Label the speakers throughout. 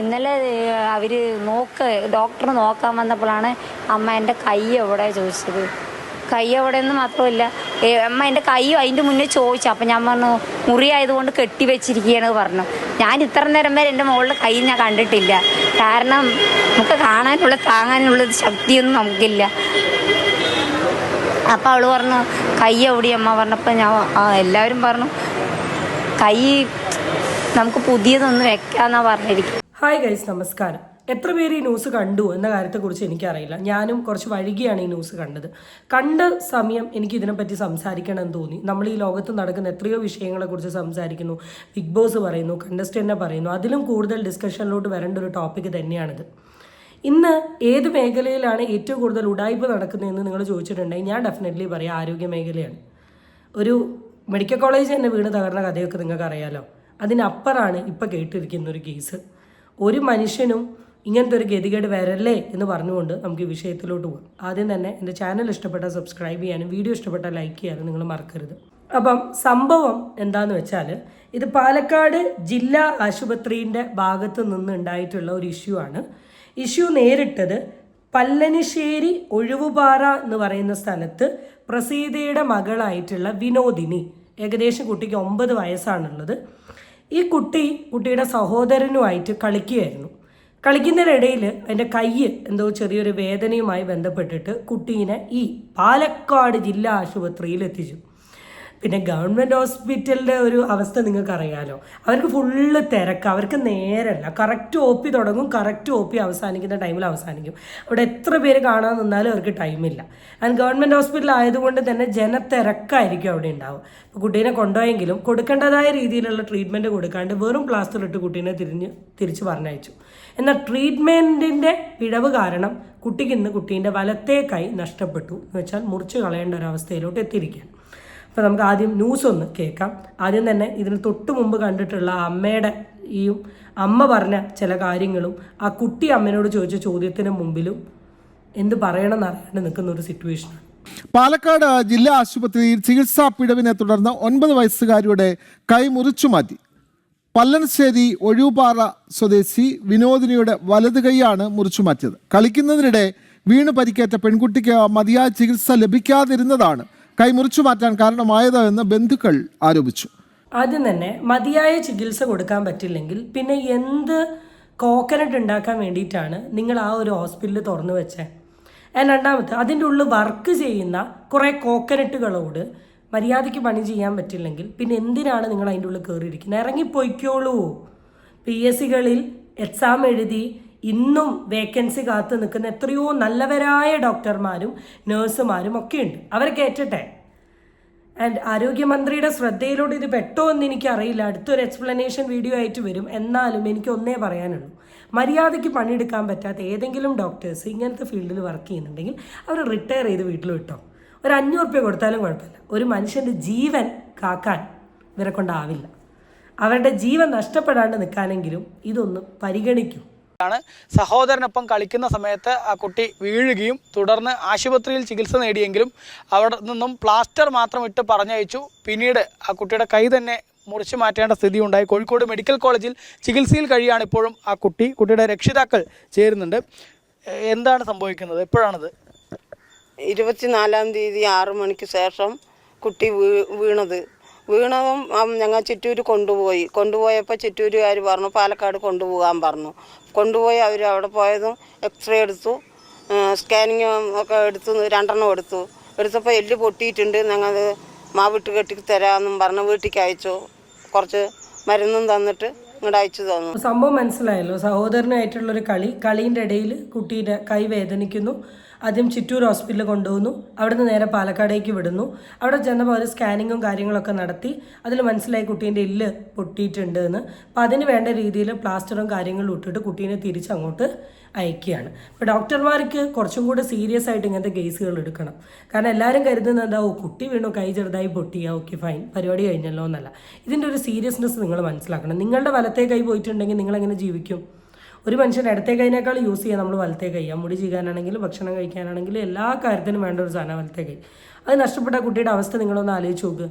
Speaker 1: ഇന്നലെ അവർ നോക്ക് ഡോക്ടർ നോക്കാൻ വന്നപ്പോഴാണ് അമ്മ എന്റെ കൈ എവിടെ ചോദിച്ചത്. കൈ എവിടെ എന്ന് മാത്രമല്ല അമ്മ എന്റെ കൈ അതിന്റെ മുന്നേ ചോദിച്ചു. അപ്പം ഞാൻ പറഞ്ഞു മുറിയായതുകൊണ്ട് കെട്ടി വെച്ചിരിക്കുകയാണ് പറഞ്ഞു. ഞാൻ ഇത്ര നേരം വരെ എന്റെ മോളുടെ കൈ ഞാൻ കണ്ടിട്ടില്ല. കാരണം നമുക്ക് കാണാനുള്ള താങ്ങാനുള്ള ശക്തിയൊന്നും നമുക്കില്ല. അപ്പം അവൾ പറഞ്ഞു കൈ എവിടെ അമ്മ പറഞ്ഞപ്പോൾ ഞാൻ എല്ലാവരും പറഞ്ഞു കൈ നമുക്ക് പുതിയതൊന്ന് വെക്കാന്നാ പറഞ്ഞിരിക്കും
Speaker 2: ഹായ് ഗൈസ് നമസ്കാരം. എത്ര പേര് ഈ ന്യൂസ് കണ്ടു എന്ന കാര്യത്തെക്കുറിച്ച് എനിക്കറിയില്ല. ഞാനും കുറച്ച് വൈകിയാണ് ഈ ന്യൂസ് കണ്ടത്. കണ്ട സമയം എനിക്ക് ഇതിനെപ്പറ്റി സംസാരിക്കണമെന്ന് തോന്നി. നമ്മൾ ഈ ലോകത്ത് നടക്കുന്ന എത്രയോ വിഷയങ്ങളെക്കുറിച്ച് സംസാരിക്കുന്നു. ബിഗ് ബോസ് പറയുന്നു കണ്ടസ്റ്റന്റിനെ പറയുന്നു. അതിലും കൂടുതൽ ഡിസ്കഷനിലോട്ട് വരേണ്ട ഒരു ടോപ്പിക് തന്നെയാണിത്. ഇന്ന് ഏത് മേഖലയിലാണ് ഏറ്റവും കൂടുതൽ ഉടായ്പ നടക്കുന്നതെന്ന് നിങ്ങൾ ചോദിച്ചിട്ടുണ്ടെങ്കിൽ ഞാൻ ഡെഫിനറ്റ്ലി പറയാം ആരോഗ്യ മേഖലയാണ്. ഒരു മെഡിക്കൽ കോളേജ് തന്നെ വീണ് തകർന്ന കഥയൊക്കെ നിങ്ങൾക്ക് അറിയാലോ അതിനപ്പുറമാണ് ഇപ്പോൾ കേട്ടിരിക്കുന്ന ഒരു കേസ് ഒരു മനുഷ്യനും ഇങ്ങനത്തെ ഒരു ഗതികേട് വരല്ലേ എന്ന് പറഞ്ഞുകൊണ്ട് നമുക്ക് ഈ വിഷയത്തിലോട്ട് പോകാം ആദ്യം തന്നെ എന്റെ ചാനൽ ഇഷ്ടപ്പെട്ടാൽ സബ്സ്ക്രൈബ് ചെയ്യാനും വീഡിയോ ഇഷ്ടപ്പെട്ടാൽ ലൈക്ക് ചെയ്യാനും നിങ്ങൾ മറക്കരുത്. അപ്പം സംഭവം എന്താന്ന് വെച്ചാൽ ഇത് പാലക്കാട് ജില്ലാ ആശുപത്രിന്റെ ഭാഗത്ത് നിന്ന് ഉണ്ടായിട്ടുള്ള ഒരു ഇഷ്യൂ ആണ്. ഇഷ്യൂ നേരിട്ടത് പല്ലനിശ്ശേരി ഒഴിവുപാറ എന്ന് പറയുന്ന സ്ഥലത്ത് പ്രസീതയുടെ മകളായിട്ടുള്ള വിനോദിനി. ഏകദേശം കുട്ടിക്ക് ഒമ്പത് വയസ്സാണുള്ളത്. ഈ കുട്ടി കുട്ടിയുടെ സഹോദരനുമായിട്ട് കളിക്കുകയായിരുന്നു. കളിക്കുന്നതിനിടയിൽ അതിന്റെ കൈ എന്തോ ചെറിയൊരു വേദനയുമായി ബന്ധപ്പെട്ടിട്ട് കുട്ടീനെ ഈ പാലക്കാട് ജില്ലാ ആശുപത്രിയിൽ എത്തിച്ചു. പിന്നെ ഗവൺമെന്റ് ഹോസ്പിറ്റലിന്റെ ഒരു അവസ്ഥ നിങ്ങൾക്ക് അറിയാലോ അവർക്ക് ഫുള്ള് തിരക്ക് അവർക്ക് നേരല്ല. കറക്റ്റ് ഒ പി തുടങ്ങും കറക്റ്റ് ഒ പി അവസാനിക്കുന്ന ടൈമിൽ അവസാനിക്കും. അവിടെ എത്ര പേര് കാണാൻ നിന്നാലും അവർക്ക് ടൈമില്ല ആൻഡ് ഗവൺമെന്റ് ഹോസ്പിറ്റൽ ആയതുകൊണ്ട് തന്നെ ജനത്തിരക്കായിരിക്കും അവിടെ ഉണ്ടാവും അപ്പോൾ കുട്ടീനെ കൊണ്ടുപോയെങ്കിലും കൊടുക്കേണ്ടതായ രീതിയിലുള്ള ട്രീറ്റ്മെന്റ് കൊടുക്കാണ്ട് വെറും പ്ലാസ്റ്റർ ഇട്ട് കുട്ടീനെ തിരിഞ്ഞ് തിരിച്ച് പറഞ്ഞയച്ചു. എന്നാൽ ട്രീറ്റ്മെന്റിന്റെ പിഴവ് കാരണം കുട്ടിക്ക് ഇന്ന് കുട്ടീന്റെ വലത്തേ കൈ നഷ്ടപ്പെട്ടു എന്ന് വെച്ചാൽ മുറിച്ച് കളയേണ്ട ഒരു അവസ്ഥയിലോട്ട് എത്തിയിരിക്കുകയാണ്. അപ്പോൾ നമുക്ക് ആദ്യം ന്യൂസ് ഒന്ന് കേൾക്കാം. ആദ്യം തന്നെ ഇതിന് തൊട്ട് മുമ്പ് കണ്ടിട്ടുള്ള അമ്മയുടെ ഈ അമ്മ പറഞ്ഞ ചില കാര്യങ്ങളും ആ കുട്ടി അമ്മയോട് ചോദിച്ച ചോദ്യത്തിന് മുമ്പിലും എന്ത് പറയണമെന്ന് അറിയാണ്ട് നിൽക്കുന്ന ഒരു സിറ്റുവേഷനാണ്
Speaker 3: പാലക്കാട് ജില്ലാ ആശുപത്രിയിൽ ചികിത്സാ പിഴവിനെ തുടർന്ന് ഒൻപത് വയസ്സുകാരിയുടെ കൈ മുറിച്ചു മാറ്റി പല്ലനശ്ശേരി ഒഴിവുപാറ സ്വദേശി വിനോദിനിയുടെ വലത് കൈയാണ് മുറിച്ചു മാറ്റിയത് കളിക്കുന്നതിനിടെ വീണ് പരിക്കേറ്റ പെൺകുട്ടിക്ക് മതിയായ ചികിത്സ ലഭിക്കാതിരുന്നതാണ് കൈ മുറിച്ചു മാറ്റാൻ കാരണമായത് എന്ന് ബന്ധുക്കൾ ആരോപിച്ചു.
Speaker 2: ആദ്യം തന്നെ മതിയായ ചികിത്സ കൊടുക്കാൻ പറ്റില്ലെങ്കിൽ പിന്നെ എന്ത് കോക്കനട്ട് ഉണ്ടാക്കാൻ വേണ്ടിയിട്ടാണ് നിങ്ങൾ ആ ഒരു ഹോസ്പിറ്റൽ തുറന്നു വെച്ചേ? രണ്ടാമത്തെ അതിന്റെ ഉള്ളിൽ വർക്ക് ചെയ്യുന്ന കുറേ കോക്കനട്ടുകളോട് മര്യാദയ്ക്ക് പണി ചെയ്യാൻ പറ്റില്ലെങ്കിൽ പിന്നെ എന്തിനാണ് നിങ്ങൾ അതിന്റെ ഉള്ളിൽ കയറിയിരിക്കുന്നത്? ഇറങ്ങിപ്പോയിക്കോളൂ. പി എസ് സികളിൽ എക്സാം എഴുതി ഇന്നും വേക്കൻസി കാത്തു നിൽക്കുന്ന എത്രയോ നല്ലവരായ ഡോക്ടർമാരും നേഴ്സുമാരും ഒക്കെ ഉണ്ട് അവരെ കയറ്റട്ടെ ആൻഡ് ആരോഗ്യമന്ത്രിയുടെ ശ്രദ്ധയിലൂടെ ഇത് പെട്ടോ എന്ന് എനിക്കറിയില്ല. അടുത്തൊരു എക്സ്പ്ലനേഷൻ വീഡിയോ ആയിട്ട് വരും. എന്നാലും എനിക്ക് ഒന്നേ പറയാനുള്ളൂ. മര്യാദയ്ക്ക് പണിയെടുക്കാൻ പറ്റാത്ത ഏതെങ്കിലും ഡോക്ടേഴ്സ് ഇങ്ങനത്തെ ഫീൽഡിൽ വർക്ക് ചെയ്യുന്നുണ്ടെങ്കിൽ അവർ റിട്ടയർ ചെയ്ത് വീട്ടിൽ വിട്ടോ. ഒരു അഞ്ഞൂറ് റുപ്യ കൊടുത്താലും കുഴപ്പമില്ല. ഒരു മനുഷ്യന്റെ ജീവൻ കാക്കാൻ ഇവരെ കൊണ്ടാവില്ല. അവരുടെ ജീവൻ നഷ്ടപ്പെടാണ്ട് നിൽക്കാനെങ്കിലും ഇതൊന്ന് പരിഗണിക്കൂ.
Speaker 4: ആണ് സഹോദരനൊപ്പം കളിക്കുന്ന സമയത്ത് ആ കുട്ടി വീഴുകയും തുടർന്ന് ആശുപത്രിയിൽ ചികിത്സ നേടിയെങ്കിലും അവിടെ നിന്നും പ്ലാസ്റ്റർ മാത്രം ഇട്ട് പറഞ്ഞയച്ചു. പിന്നീട് ആ കുട്ടിയുടെ കൈ തന്നെ മുറിച്ചു മാറ്റേണ്ട സ്ഥിതി ഉണ്ടായി കോഴിക്കോട് മെഡിക്കൽ കോളേജിൽ ചികിത്സയിൽ കഴിയാണ് ഇപ്പോഴും ആ കുട്ടി. കുട്ടിയുടെ രക്ഷിതാക്കൾ ചേരുന്നുണ്ട്. എന്താണ് സംഭവിക്കുന്നത്? എപ്പോഴാണത്?
Speaker 5: ഇരുപത്തിനാലാം തീയതി ആറു മണിക്ക് ശേഷം കുട്ടി വീണത്. വീണതും ഞങ്ങൾ ചിറ്റൂർ കൊണ്ടുപോയി. കൊണ്ടുപോയപ്പോൾ ചിറ്റൂരുകാർ പറഞ്ഞു പാലക്കാട് കൊണ്ടുപോകാൻ പറഞ്ഞു. കൊണ്ടുപോയി അവർ അവിടെ പോയതും എക്സ്റേ എടുത്തു സ്കാനിങ് ഒക്കെ എടുത്തു രണ്ടെണ്ണം എടുത്തു. എടുത്തപ്പോൾ എല്ല് പൊട്ടിയിട്ടുണ്ട് ഞങ്ങൾ മാവിട്ട് കെട്ടി തരാമെന്നും പറഞ്ഞ് വീട്ടിലേക്ക് അയച്ചു. കുറച്ച് മരുന്നും തന്നിട്ട് ഇങ്ങോട്ട് അയച്ചു തന്നു.
Speaker 2: സംഭവം മനസ്സിലായല്ലോ സഹോദരനായിട്ടുള്ളൊരു കളി കളീന്റെ ഇടയിൽ കുട്ടിയുടെ കൈ വേദനിക്കുന്നു. ആദ്യം ചിറ്റൂർ ഹോസ്പിറ്റലിൽ കൊണ്ടുപോകുന്നു അവിടുന്ന് നേരെ പാലക്കാടേക്ക് വിടുന്നു. അവിടെ ചെന്നപ്പോൾ അവർ സ്കാനിങ്ങും കാര്യങ്ങളൊക്കെ നടത്തി. അതിൽ മനസ്സിലായി കുട്ടീന്റെ ഇല്ല് പൊട്ടിയിട്ടുണ്ട് എന്ന്. അപ്പോൾ അതിന് വേണ്ട രീതിയിൽ പ്ലാസ്റ്ററും കാര്യങ്ങളും ഇട്ടിട്ട് കുട്ടീനെ തിരിച്ചങ്ങോട്ട് അയക്കുകയാണ്. അപ്പോൾ ഡോക്ടർമാർക്ക് കുറച്ചും കൂടെ സീരിയസ് ആയിട്ട് ഇങ്ങനത്തെ കേസുകൾ എടുക്കണം. കാരണം എല്ലാവരും കരുതുന്നത് എന്താ ഓ കുട്ടി വീണു കൈ ചെറുതായി പൊട്ടിയാ ഓക്കെ ഫൈൻ പരിപാടി കഴിഞ്ഞല്ലോ എന്നല്ല. ഇതിന്റെ ഒരു സീരിയസ്നെസ് നിങ്ങൾ മനസ്സിലാക്കണം. നിങ്ങളുടെ വലത്തെ കൈ പോയിട്ടുണ്ടെങ്കിൽ നിങ്ങളെങ്ങനെ ജീവിക്കും? ഒരു മനുഷ്യൻ ഇടത്തെ കൈനേക്കാൾ യൂസ് ചെയ്യാൻ നമ്മൾ വലത്തെ കൈ. മുടി ചെയ്യാനാണെങ്കിലും ഭക്ഷണം കഴിക്കാനാണെങ്കിലും എല്ലാ കാര്യത്തിനും വേണ്ട ഒരു സാധനം വലത്തെ കൈ. അത് നഷ്ടപ്പെട്ട കുട്ടിയുടെ അവസ്ഥ നിങ്ങളൊന്ന് ആലോചിച്ച് നോക്ക്.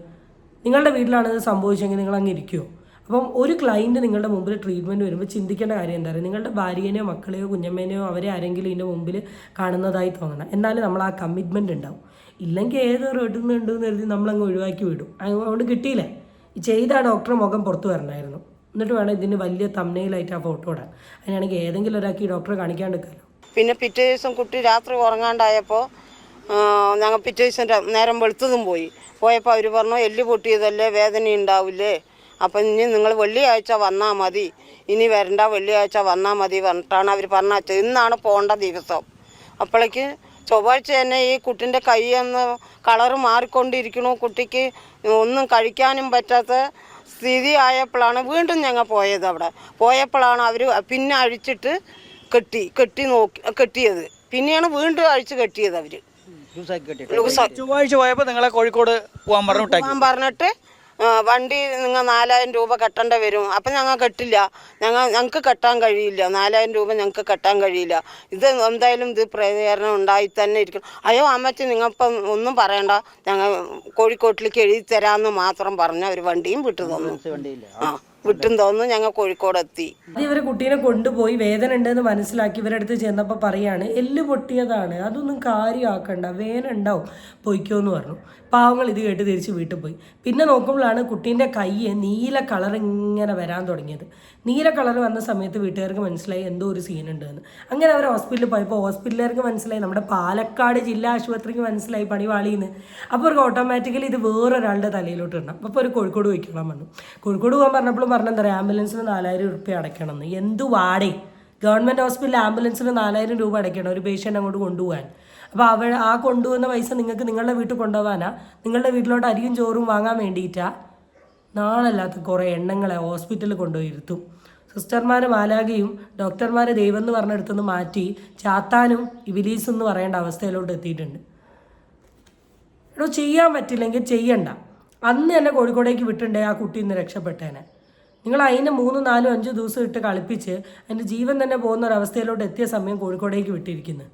Speaker 2: നിങ്ങളുടെ വീട്ടിലാണ് ഇത് സംഭവിച്ചെങ്കിൽ നിങ്ങൾ അങ്ങ് ഇരിക്കുമോ അപ്പം ഒരു ക്ലയന്റ് നിങ്ങളുടെ മുമ്പിൽ ട്രീറ്റ്മെന്റ് വരുമ്പോൾ ചിന്തിക്കേണ്ട കാര്യം എന്താ പറയുക നിങ്ങളുടെ ഭാര്യേനെയോ മക്കളെയോ കുഞ്ഞമ്മേനെയോ അവരെ ആരെങ്കിലും ഇതിന്റെ മുമ്പിൽ കാണുന്നതായി തോന്നണം. എന്നാലും നമ്മൾ ആ കമ്മിറ്റ്മെന്റ് ഉണ്ടാവും. ഇല്ലെങ്കിൽ ഏത് റെഡുന്നുണ്ട് എന്ന് കരുതി നമ്മളങ്ങ് ഒഴിവാക്കി വിടും. അതുകൊണ്ട് കിട്ടിയില്ലേ? ചെയ്ത ഡോക്ടറെ മുഖം പുറത്തു വരണമായിരുന്നു എന്നിട്ട് വേണം ഇതിന് വലിയ തമ്മനയിലായിട്ട് ആ ഫോട്ടോ ഇടാൻ. അതിനാണെങ്കിൽ ഏതെങ്കിലും ഒരാൾക്ക് ഈ ഡോക്ടറെ കാണിക്കാണ്ടിരിക്കാമല്ലോ
Speaker 5: പിന്നെ പിറ്റേ ദിവസം കുട്ടി രാത്രി ഉറങ്ങാണ്ടായപ്പോൾ ഞങ്ങൾ പിറ്റേ ദിവസം നേരം വെളുത്തതും പോയി. പോയപ്പോൾ അവർ പറഞ്ഞു എല്ല് പൊട്ടിയതല്ലേ വേദന ഉണ്ടാവില്ലേ? അപ്പം ഇനി നിങ്ങൾ വെള്ളിയാഴ്ച വന്നാൽ മതി. ഇനി വരണ്ട വെള്ളിയാഴ്ച വന്നാൽ മതി പറഞ്ഞിട്ടാണ് അവർ പറഞ്ഞത് ഇന്നാണ് പോകേണ്ട ദിവസം. അപ്പോഴേക്ക് ചൊവ്വാഴ്ച തന്നെ ഈ കുട്ടിന്റെ കൈയൊന്ന് കളറ് മാറിക്കൊണ്ടിരിക്കണു. കുട്ടിക്ക് ഒന്നും കഴിക്കാനും പറ്റാത്ത സ്ഥിതി ആയപ്പോഴാണ് വീണ്ടും ഞങ്ങൾ പോയത് അവിടെ. പോയപ്പോഴാണ് അവർ പിന്നെ അഴിച്ചിട്ട് കെട്ടി കെട്ടി നോക്കി കെട്ടിയത്. പിന്നെയാണ് വീണ്ടും അഴിച്ച് കെട്ടിയത് അവർ
Speaker 4: ചൊവ്വാഴ്ച പോയപ്പോൾ നിങ്ങളെ കോഴിക്കോട് പോകാൻ പറഞ്ഞു
Speaker 5: പറഞ്ഞിട്ട് വണ്ടി നിങ്ങൾ നാലായിരം രൂപ കെട്ടേണ്ട വരും. അപ്പം ഞങ്ങൾ കെട്ടില്ല. ഞങ്ങൾ ഞങ്ങൾക്ക് കെട്ടാൻ കഴിയില്ല. നാലായിരം രൂപ ഞങ്ങൾക്ക് കെട്ടാൻ കഴിയില്ല. ഇത് എന്തായാലും ഇത് പ്രേരണം ഉണ്ടായി തന്നെ ഇരിക്കണം. അയ്യോ അമ്മച്ചി നിങ്ങളിപ്പം ഒന്നും പറയണ്ട. ഞങ്ങൾ കോഴിക്കോട്ടിലേക്ക് എഴുതി തരാമെന്ന് മാത്രം പറഞ്ഞ ഒരു വണ്ടിയും വിട്ടു തന്നു. ആ. വിട്ടും തോന്നുന്നു ഞങ്ങൾ കോഴിക്കോട് എത്തി
Speaker 2: ഇവരെ കുട്ടീനെ കൊണ്ടുപോയി വേദന ഉണ്ടെന്ന് മനസ്സിലാക്കി ഇവരുടെ അടുത്ത് ചെന്നപ്പോൾ പറയാണ് എല്ല് പൊട്ടിയതാണ് അതൊന്നും കാര്യമാക്കണ്ട വേദന ഉണ്ടാവും പൊയ്ക്കോന്ന് പറഞ്ഞു. പാവങ്ങൾ ഇത് കേട്ട് തിരിച്ച് വീട്ടിൽ പോയി. പിന്നെ നോക്കുമ്പോഴാണ് കുട്ടീന്റെ കൈ നീല കളർ ഇങ്ങനെ വരാൻ തുടങ്ങിയത്. നീല കളർ വന്ന സമയത്ത് വീട്ടുകാർക്ക് മനസ്സിലായി എന്തോ ഒരു സീൻ ഉണ്ടെന്ന് അങ്ങനെ അവർ ഹോസ്പിറ്റലിൽ പോയപ്പോൾ ഹോസ്പിറ്റലുകാർക്ക് മനസ്സിലായി നമ്മുടെ പാലക്കാട് ജില്ലാ ആശുപത്രിക്ക് മനസ്സിലായി പണിവാളിന്ന്. അപ്പോൾ അവർക്ക് ഓട്ടോമാറ്റിക്കലി ഇത് വേറൊരാളുടെ തലയിലോട്ട് ഇടണം അപ്പോൾ ഒരു കോഴിക്കോട് പോയിക്കോളാൻ പറഞ്ഞു. കോഴിക്കോട് പോകാൻ പറഞ്ഞപ്പോഴും പറഞ്ഞെന്താ പറയുക ആംബുലൻസിന് നാലായിരം റുപ്യ അടയ്ക്കണം എന്ന് എന്തു വാടേ? ഗവൺമെന്റ് ഹോസ്പിറ്റലിൽ ആംബുലൻസിന് നാലായിരം രൂപ അടയ്ക്കണം ഒരു പേഷ്യന്റ് അങ്ങോട്ട് കൊണ്ടുപോകാൻ. അപ്പോൾ അവ ആ കൊണ്ടുപോകുന്ന പൈസ നിങ്ങൾക്ക് നിങ്ങളുടെ വീട്ടിൽ കൊണ്ടുപോകാനാ? നിങ്ങളുടെ വീട്ടിലോട്ട് അരിയും ചോറും വാങ്ങാൻ വേണ്ടിയിട്ടാ? നാളല്ലാത്ത കുറേ എണ്ണങ്ങളെ ഹോസ്പിറ്റലിൽ കൊണ്ടുപോയി ഇരുത്തും. സിസ്റ്റർമാർ മാലാകയും ഡോക്ടർമാരെ ദൈവം എന്ന് പറഞ്ഞെടുത്തുനിന്ന് മാറ്റി ചാത്താനും ഇബിലീസ് എന്ന് പറയേണ്ട അവസ്ഥയിലോട്ട് എത്തിയിട്ടുണ്ട്. എടോ ചെയ്യാൻ പറ്റില്ലെങ്കിൽ ചെയ്യണ്ട. അന്ന് തന്നെ കോഴിക്കോടേക്ക് വിട്ടിട്ടുണ്ടെങ്കിൽ ആ കുട്ടി ഇന്ന് രക്ഷപ്പെട്ടേനെ. നിങ്ങൾ അതിനെ മൂന്ന് നാലും അഞ്ച് ദിവസം ഇട്ട് കളിപ്പിച്ച് അതിന്റെ ജീവൻ തന്നെ പോകുന്ന ഒരു അവസ്ഥയിലോട്ട് എത്തിയ സമയം കോഴിക്കോടേക്ക് വിട്ടിരിക്കുന്നു.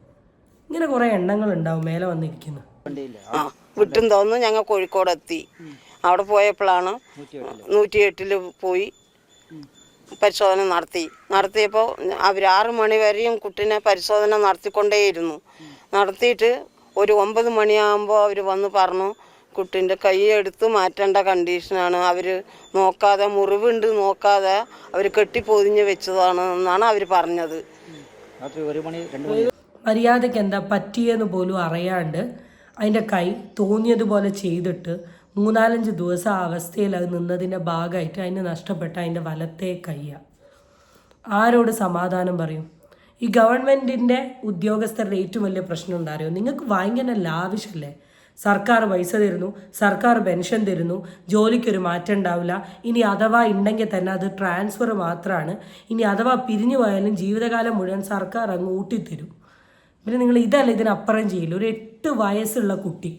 Speaker 2: ഇങ്ങനെ കുറേ എണ്ണങ്ങൾ ഉണ്ടാവും മേലെ വന്നിരിക്കുന്നു.
Speaker 5: വിട്ടും തോന്നുന്നു ഞങ്ങൾ കോഴിക്കോട് എത്തി അവിടെ പോയപ്പോഴാണ് നൂറ്റി എട്ടിൽ പോയി പരിശോധന നടത്തി. നടത്തിയപ്പോൾ അവർ ആറ് മണി വരെയും കുട്ടീനെ പരിശോധന നടത്തിക്കൊണ്ടേയിരുന്നു. നടത്തിയിട്ട് ഒരു ഒമ്പത് മണിയാകുമ്പോൾ അവർ വന്ന് പറഞ്ഞു കുട്ടീന്റെ കൈ എടുത്ത് മാറ്റേണ്ട കണ്ടീഷനാണ് അവർ നോക്കാതെ മുറിവുണ്ട് നോക്കാതെ അവർ കെട്ടിപ്പൊതിഞ്ഞ് വെച്ചതാണ് എന്നാണ് അവർ പറഞ്ഞത്.
Speaker 2: മര്യാദയ്ക്ക് എന്താ പറ്റിയെന്ന് പോലും അറിയാണ്ട് അതിന്റെ കൈ തോന്നിയതുപോലെ ചെയ്തിട്ട് മൂന്നാലഞ്ച് ദിവസം ആ അവസ്ഥയിൽ അത് നിന്നതിന്റെ ഭാഗമായിട്ട് അതിന് നഷ്ടപ്പെട്ട അതിന്റെ വലത്തെ കയ്യ. ആരോട് സമാധാനം പറയും? ഈ ഗവൺമെന്റിന്റെ ഉദ്യോഗസ്ഥരുടെ ഏറ്റവും വലിയ പ്രശ്നം എന്താ അറിയോ? നിങ്ങൾക്ക് ഭയങ്കര ലാവിഷല്ലേ സർക്കാർ പൈസ തരുന്നു സർക്കാർ പെൻഷൻ തരുന്നു ജോലിക്കൊരു മാറ്റം ഉണ്ടാവില്ല. ഇനി അഥവാ ഉണ്ടെങ്കിൽ തന്നെ അത് ട്രാൻസ്ഫർ മാത്രമാണ് ഇനി അഥവാ പിരിഞ്ഞു പോയാലും ജീവിതകാലം മുഴുവൻ സർക്കാർ അങ്ങ് ഊട്ടിത്തരും. പിന്നെ നിങ്ങൾ ഇതല്ല ഇതിനപ്പുറം ചെയ്യില്ല ഒരു എട്ട് വയസ്സുള്ള കുട്ടി.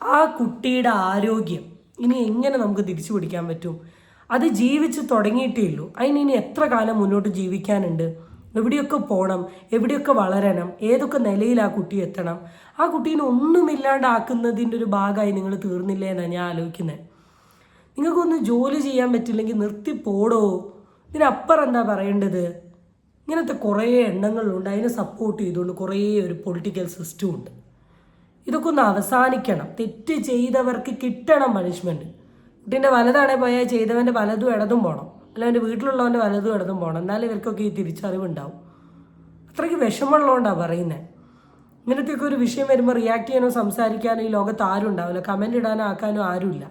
Speaker 2: ആ കുട്ടിയുടെ ആരോഗ്യം ഇനി എങ്ങനെ നമുക്ക് തിരിച്ചു പിടിക്കാൻ പറ്റും? അത് ജീവിച്ച് തുടങ്ങിയിട്ടേ ഉള്ളൂ. അതിന് ഇനി എത്ര കാലം മുന്നോട്ട് ജീവിക്കാനുണ്ട്? എവിടെയൊക്കെ പോകണം എവിടെയൊക്കെ വളരണം ഏതൊക്കെ നിലയിൽ ആ കുട്ടി എത്തണം ആ കുട്ടീനെ ഒന്നുമില്ലാണ്ടാക്കുന്നതിന്റെ ഒരു ഭാഗമായി നിങ്ങൾ തീർന്നില്ലേ എന്നാണ് ഞാൻ ആലോചിക്കുന്നത്. നിങ്ങൾക്കൊന്നും ജോലി ചെയ്യാൻ പറ്റില്ലെങ്കിൽ നിർത്തി പോടോ ഇതിനപ്പുറം എന്താ പറയേണ്ടത്? ഇങ്ങനത്തെ കുറേ എണ്ണങ്ങളുണ്ട് അതിനെ സപ്പോർട്ട് ചെയ്തുകൊണ്ട് കുറേ ഒരു പൊളിറ്റിക്കൽ സിസ്റ്റം ഉണ്ട്. ഇതൊക്കെ ഒന്ന് അവസാനിക്കണം. തെറ്റ് ചെയ്തവർക്ക് കിട്ടണം പണിഷ്മെന്റ് കുട്ടീന്റെ വലതാണെ പോയാൽ ചെയ്തവന്റെ വലതും ഇടതും പോകണം അല്ല എന്റെ വീട്ടിലുള്ളവന്റെ വലത് ഇടതും പോകണം എന്നാലും ഇവർക്കൊക്കെ ഈ തിരിച്ചറിവുണ്ടാവും. അത്രയ്ക്ക് വിഷമമുള്ളതുകൊണ്ടാണ് പറയുന്നത് ഇങ്ങനത്തെയൊക്കെ ഒരു വിഷയം വരുമ്പോൾ റിയാക്ട് ചെയ്യാനോ സംസാരിക്കാനോ ഈ ലോകത്ത് ആരും ഉണ്ടാവില്ല. കമന്റ് ഇടാനോ ആക്കാനോ ആരുമില്ല.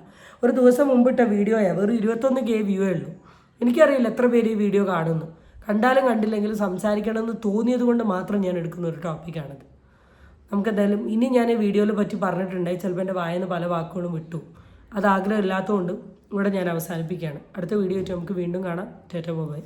Speaker 2: ഒരു ദിവസം മുമ്പിട്ട വീഡിയോയാണ് വെറും ഇരുപത്തൊന്ന് കെ വ്യൂ ഉള്ളൂ. എനിക്കറിയില്ല എത്ര പേര് ഈ വീഡിയോ കാണുന്നു. കണ്ടാലും കണ്ടില്ലെങ്കിലും സംസാരിക്കണമെന്ന് തോന്നിയത് കൊണ്ട് മാത്രം ഞാൻ എടുക്കുന്ന ഒരു ടോപ്പിക്കാണിത് നമുക്കെന്തായാലും ഇനി ഞാൻ ഈ വീഡിയോയിൽ പറ്റി പറഞ്ഞിട്ടുണ്ടായി ചിലപ്പോൾ എന്റെ വായന പല വാക്കുകളും വിട്ടു. അത് ആഗ്രഹമില്ലാത്തതുകൊണ്ട് ഇവിടെ ഞാൻ അവസാനിപ്പിക്കുകയാണ്. അടുത്ത വീഡിയോ വെച്ച് നമുക്ക് വീണ്ടും കാണാം. Tata bye.